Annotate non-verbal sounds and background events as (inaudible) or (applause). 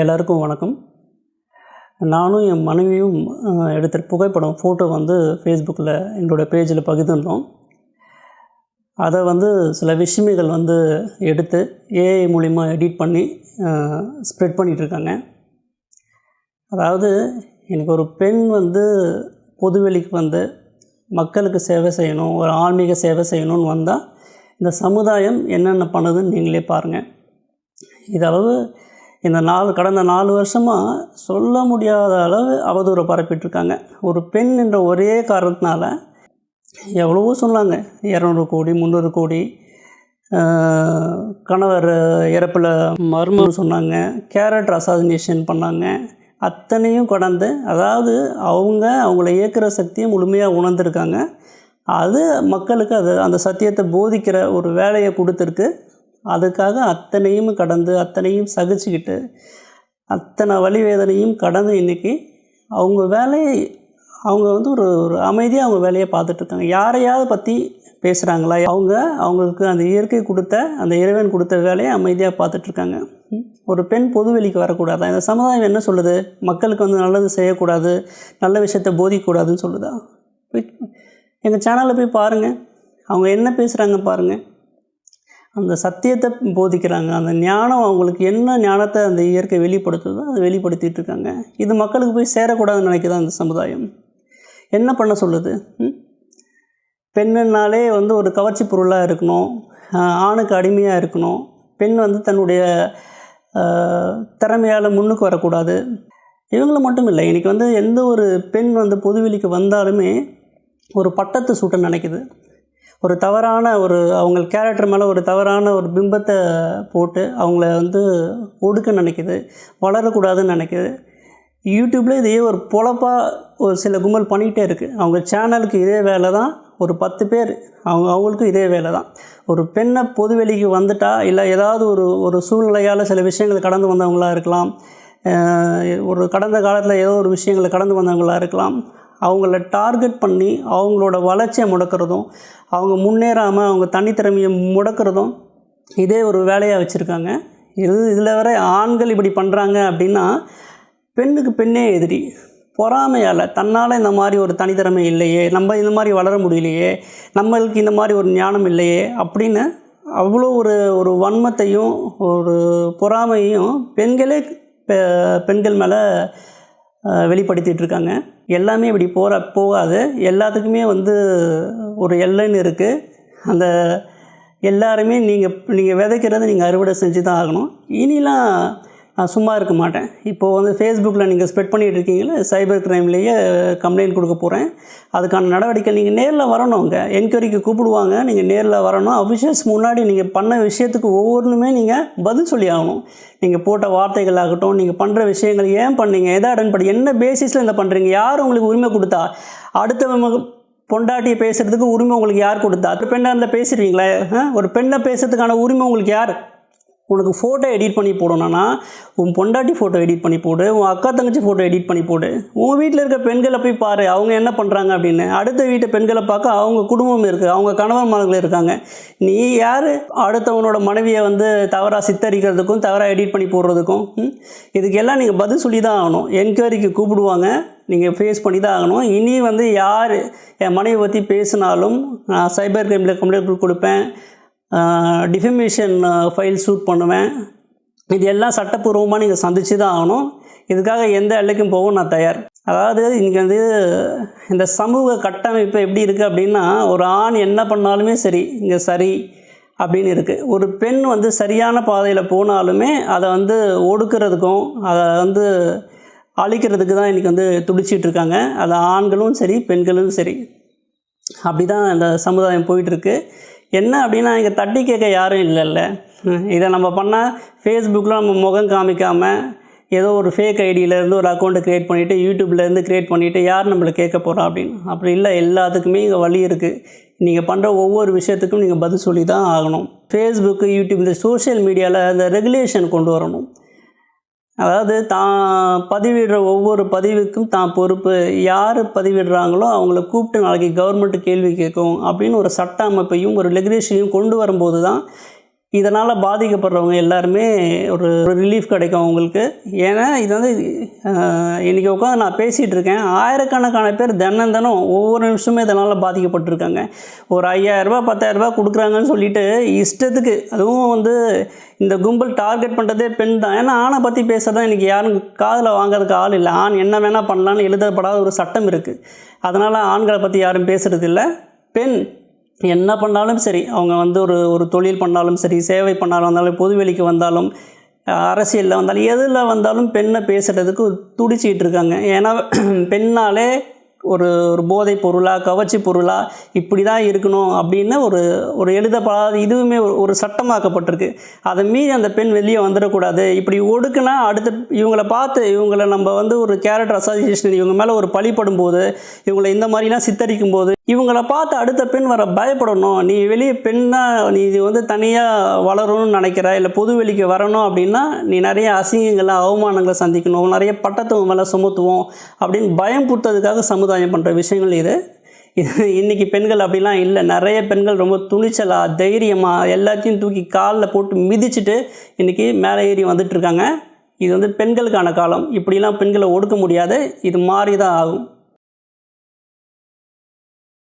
எல்லாருக்கும் வணக்கம். நானும் என் மனைவியும் எடுத்த புகைப்படம் ஃபோட்டோ வந்து ஃபேஸ்புக்கில் எங்களோட பேஜில் பகிர்ந்துருந்தோம். அதை வந்து சில விஷயங்கள் வந்து எடுத்து ஏஐ மூலிமா எடிட் பண்ணி ஸ்ப்ரெட் பண்ணிகிட்ருக்காங்க அதாவது எனக்கு ஒரு பெண் வந்து பொதுவெளிக்கு வந்து மக்களுக்கு சேவை செய்யணும் ஒரு ஆன்மீக சேவை செய்யணும்னு வந்தால் இந்த சமுதாயம் என்னென்ன பண்ணுதுன்னு நீங்களே பாருங்கள் இதளவு இந்த நாலு கடந்த நாலு வருஷமாக சொல்ல முடியாத அளவு அவதூறை பரப்பிட்டுருக்காங்க. ஒரு பெண் என்ற ஒரே காரணத்தினால எவ்வளவோ சொன்னாங்க. இரநூறு கோடி முந்நூறு கோடி கணவர் இறப்பில் மர்மம் சொன்னாங்க. கேரக்டர் அசாசினேஷன் பண்ணாங்க. அத்தனையும் கடந்து அதாவது அவங்க அவங்கள இயக்கிற சக்தியை முழுமையாக உணர்ந்திருக்காங்க. அது மக்களுக்கு அது அந்த சத்தியத்தை போதிக்கிற ஒரு வேலையை கொடுத்துருக்கு. அதுக்காக அத்தனையும் கடந்து அத்தனையும் சகிச்சுக்கிட்டு அத்தனை வழி வேதனையும் கடந்து இன்றைக்கி அவங்க வேலையை அவங்க வந்து ஒரு ஒரு அமைதியாக அவங்க வேலையை பார்த்துட்ருக்காங்க யாரையாவது பற்றி பேசுகிறாங்களா அவங்க அவங்களுக்கு அந்த இயற்கை கொடுத்த அந்த இறைவன் கொடுத்த வேலையை அமைதியாக பார்த்துட்ருக்காங்க ஒரு பெண் பொதுவெளிக்கு வரக்கூடாதா? இந்த சமுதாயம் என்ன சொல்லுது? மக்களுக்கு வந்து நல்லது செய்யக்கூடாது நல்ல விஷயத்தை போதிக்கக்கூடாதுன்னு சொல்லுதா? போய் எங்கள் சேனலில் போய் பாருங்கள் அவங்க என்ன பேசுகிறாங்க பாருங்கள் அந்த சத்தியத்தை போதிக்கிறாங்க. அந்த ஞானம் அவங்களுக்கு என்ன ஞானத்தை அந்த இயற்கை வெளிப்படுத்துதோ அதை வெளிப்படுத்திட்டு இருக்காங்க. இது மக்களுக்கு போய் சேரக்கூடாதுன்னு நினைக்கிறது அந்த சமுதாயம்? என்ன பண்ண சொல்லுது? பெண்ணுனாலே வந்து ஒரு கவர்ச்சி பொருளாக இருக்கணும். ஆணுக்கு அடிமையாக இருக்கணும். பெண் வந்து தன்னுடைய திறமையால் முன்னுக்கு வரக்கூடாது. இவங்கள மட்டும் இல்லை இன்றைக்கி வந்து எந்த ஒரு பெண் வந்து பொதுவெளிக்கு வந்தாலுமே ஒரு பட்டத்தை சூட்ட நினைக்குது. ஒரு தவறான ஒரு அவங்க கேரக்டர் மேலே ஒரு தவறான ஒரு பிம்பத்தை போட்டு அவங்கள வந்து ஒடுக்க நினைக்கிது வளரக்கூடாதுன்னு நினைக்கிது. யூடியூப்பில் இதையே ஒரு பொழப்பாக ஒரு சில கும்பல் பண்ணிகிட்டே இருக்குது அவங்க சேனலுக்கு இதே வேலை தான் ஒரு பத்து பேர் அவங்க அவங்களுக்கும் இதே வேலை தான். ஒரு பெண்ணை பொதுவெளிக்கு வந்துட்டா இல்லை ஏதாவது ஒரு ஒரு சூழ்நிலையால் சில விஷயங்கள் கடந்து வந்தவங்களா இருக்கலாம் ஒரு கடந்த காலத்தில் ஏதோ ஒரு விஷயங்களை கடந்து வந்தவங்களா இருக்கலாம் அவங்கள டார்கெட் பண்ணி அவங்களோட வளர்ச்சியை முடக்கிறதும் அவங்க முன்னேறாமல் அவங்க தனித்திறமையை முடக்கிறதும் இதே ஒரு வேலையாக வச்சுருக்காங்க. இது இதில் வர ஆண்கள் இப்படி பண்ணுறாங்க அப்படின்னா பெண்ணுக்கு பெண்ணே எதிரி. பொறாமையால் தன்னால் இந்த மாதிரி ஒரு தனித்திறமை இல்லையே நம்ம இந்த மாதிரி வளர முடியலையே நம்மளுக்கு இந்த மாதிரி ஒரு ஞானம் இல்லையே அப்படின்னு அவ்வளோ ஒரு ஒரு வன்மத்தையும் ஒரு பொறாமையும் பெண்களே பெ- பெண்கள் மேலே வெளிப்படுத்திகிட்டு இருக்காங்க எல்லாமே இப்படி போகிற போகாது. எல்லாத்துக்குமே வந்து ஒரு எல்லைன்னு இருக்குது அந்த எல்லாருமே நீங்கள் நீங்கள் விதைக்கிறத நீங்கள் அறுவடை செஞ்சு தான் ஆகணும். இனிலாம் நான் சும்மா இருக்க மாட்டேன். இப்போது வந்து ஃபேஸ்புக்கில் நீங்கள் ஸ்ப்ரெட் பண்ணிகிட்டு இருக்கீங்களே சைபர் கிரைம்லேயே கம்ப்ளைண்ட் கொடுக்க போகிறேன் அதுக்கான நடவடிக்கை நீங்கள் நேரில் வரணும் அங்கே. என்கொயரிக்கு கூப்பிடுவாங்க நீங்கள் நேரில் வரணும். அஃபிஷியல்ஸ் முன்னாடி நீங்கள் பண்ண விஷயத்துக்கு ஒவ்வொன்றுமே நீங்கள் பதில் சொல்லி ஆகணும். நீங்கள் போட்ட வார்த்தைகள் ஆகட்டும் நீங்கள் பண்ணுற விஷயங்கள் ஏன் பண்ணீங்க எதை அடன் பண்ணி என்ன பேசிஸில் இந்த பண்ணுறீங்க யார் உங்களுக்கு உரிமை கொடுத்தா? அடுத்தவங்க பொண்டாட்டியை பேசுகிறதுக்கு உரிமை உங்களுக்கு யார் கொடுத்தா? ஒரு பெண்ணாக இருந்தால் பேசுகிறீங்களே ஆ? ஒரு பெண்ணை பேசுறதுக்கான உரிமை உங்களுக்கு யார்? உனக்கு ஃபோட்டோ எடிட் பண்ணி போடணும்னா உன் பொண்டாட்டி ஃபோட்டோ எடிட் பண்ணி போடு. உன் அக்கா தங்கச்சி ஃபோட்டோ எடிட் பண்ணி போடு. உன் வீட்டில் இருக்க பெண்களை போய் பாரு. அவங்க என்ன பண்ணுறாங்க அப்படின்னு. அடுத்த வீட்டு பெண்களை பார்க்க அவங்க குடும்பம் இருக்குது அவங்க கணவன்மார்கள் இருக்காங்க. நீ யார்? அடுத்தவனோட மனைவியை வந்து தவறாக சித்தரிக்கிறதுக்கும் தவறாக எடிட் பண்ணி போடுறதுக்கும் இதுக்கெல்லாம் நீங்கள் பதில் சொல்லி தான் ஆகணும். என்கொயரிக்கு கூப்பிடுவாங்க. நீங்கள் ஃபேஸ் பண்ணி தான் ஆகணும். இனி வந்து யார் என் மனைவி பற்றி பேசினாலும் நான் சைபர் கிரைமில் கம்ப்ளைண்ட் கொடுப்பேன். டிஃபமேஷன் ஃபைல் ஷூட் பண்ணுவேன் இது எல்லாம் சட்டப்பூர்வமாக நீங்கள் சந்திச்சு தான் ஆகணும். இதுக்காக எந்த எல்லைக்கும் போகவும் நான் தயார். அதாவது இன்றைக்கி வந்து இந்த சமூக கட்டமைப்பு எப்படி இருக்குது அப்படின்னா ஒரு ஆண் என்ன பண்ணாலுமே சரி இங்கே சரி அப்படின்னு இருக்குது ஒரு பெண் வந்து சரியான பாதையில் போனாலுமே அதை வந்து ஒடுக்கிறதுக்கும் அதை வந்து அழிக்கிறதுக்கு தான் இன்றைக்கி வந்து துடிச்சிட்டு இருக்காங்க. அது ஆண்களும் சரி பெண்களும் சரி. அப்படி தான் இந்த சமுதாயம் போயிட்டுருக்கு என்ன அப்படின்னா இங்கே தட்டி கேட்க யாரும் இல்லைல்ல. இதை நம்ம பண்ணால் ஃபேஸ்புக்கில் நம்ம முகம் காமிக்காமல் ஏதோ ஒரு ஃபேக் ஐடியிலேருந்து ஒரு அக்கௌண்ட்டை க்ரியேட் பண்ணிவிட்டு யூடியூப்லேருந்து க்ரியேட் பண்ணிவிட்டு யார் நம்மளை கேட்க போகிறா அப்படின்னு. அப்படி இல்லை எல்லாத்துக்குமே இங்கே வழி இருக்குது நீங்கள் பண்ணுற ஒவ்வொரு விஷயத்துக்கும் நீங்கள் பதில் சொல்லி தான் ஆகணும். ஃபேஸ்புக்கு யூடியூப் இந்த சோஷியல் மீடியாவில் அந்த ரெகுலேஷன் கொண்டு வரணும். அதாவது தான் பதிவிடுற ஒவ்வொரு பதிவுக்கும் தான் பொறுப்பு. யார் பதிவிடுறாங்களோ அவங்கள கூப்பிட்டு நாளைக்கு கவர்மெண்ட் கேள்வி கேட்கும் அப்படின்னு ஒரு சட்ட அமைப்பையும் ஒரு லெகுலேஷனையும் கொண்டு வரும்போது தான் இதனால் பாதிக்கப்படுறவங்க எல்லாருமே ஒரு ரிலீஃப் கிடைக்கும் அவங்களுக்கு. ஏன்னா இது வந்து இன்றைக்கி உட்காந்து நான் பேசிகிட்டு இருக்கேன் ஆயிரக்கணக்கான பேர் தினம் தினம் ஒவ்வொரு நிமிஷமே இதனால் பாதிக்கப்பட்டிருக்காங்க. ஒரு ஐயாயிரரூபா பத்தாயிரரூபா கொடுக்குறாங்கன்னு சொல்லிட்டு இஷ்டத்துக்கு அதுவும் வந்து இந்த கும்பல் டார்கெட் பண்ணுறதே பெண் தான். ஏன்னா ஆணை பற்றி பேசுறதா இன்றைக்கி யாரும் காதில் வாங்குறதுக்கு ஆள் இல்லை. ஆண் என்ன வேணால் பண்ணலான்னு எழுதப்படாத ஒரு சட்டம் இருக்குது அதனால் ஆண்களை பற்றி யாரும் பேசுகிறது இல்லை பெண் என்ன பண்ணாலும் சரி அவங்க வந்து ஒரு ஒரு தொழில் பண்ணாலும் சரி சேவை பண்ணாலும் வந்தாலும் பொதுவெளிக்கு வந்தாலும் அரசியலில் வந்தாலும் எதில் வந்தாலும் பெண்ணை பேசுகிறதுக்கு துடிச்சிக்கிட்டு இருக்காங்க. ஏன்னா (clears throat) பெண்ணாலே ஒரு ஒரு போதை பொருளாக கவர்ச்சி பொருளாக இப்படி தான் இருக்கணும் அப்படின்னு ஒரு ஒரு எழுதப்படாத இதுவுமே ஒரு ஒரு சட்டமாக்கப்பட்டிருக்கு. அதை மீறி அந்த பெண் வெளியே வந்துடக்கூடாது. இப்படி ஒடுக்குனா அடுத்த இவங்கள பார்த்து இவங்களை நம்ம வந்து ஒரு கேரக்டர் அசோசியேஷன் இவங்க மேலே ஒரு பழிப்படும் போது இவங்களை இந்த மாதிரிலாம் சித்தரிக்கும் போது இவங்கள பார்த்து அடுத்த பெண் வர பயப்படணும். நீ வெளியே பெண்ணாக நீ இது வந்து தனியாக வளரணும்னு நினைக்கிற இல்லை பொது வெளிக்கு வரணும் அப்படின்னா நீ நிறைய அசிங்கங்களை அவமானங்களை சந்திக்கணும். நிறைய பட்டத்துவம் மேலே சுமத்துவோம் அப்படின்னு பயம் புத்ததுக்காக சமுதாயம் பண்ணுற விஷயங்கள் இது. இது இன்றைக்கி பெண்கள் அப்படிலாம் இல்லை. நிறைய பெண்கள் ரொம்ப துணிச்சலாக தைரியமாக எல்லாத்தையும் தூக்கி காலில் போட்டு மிதிச்சுட்டு இன்றைக்கி மேலே ஏறி வந்துட்டுருக்காங்க இது வந்து பெண்களுக்கான காலம். இப்படிலாம் பெண்களை ஒடுக்க முடியாது. இது மாறி தான் ஆகும்.